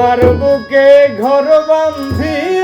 তোমার বুকে ঘর বান্ধি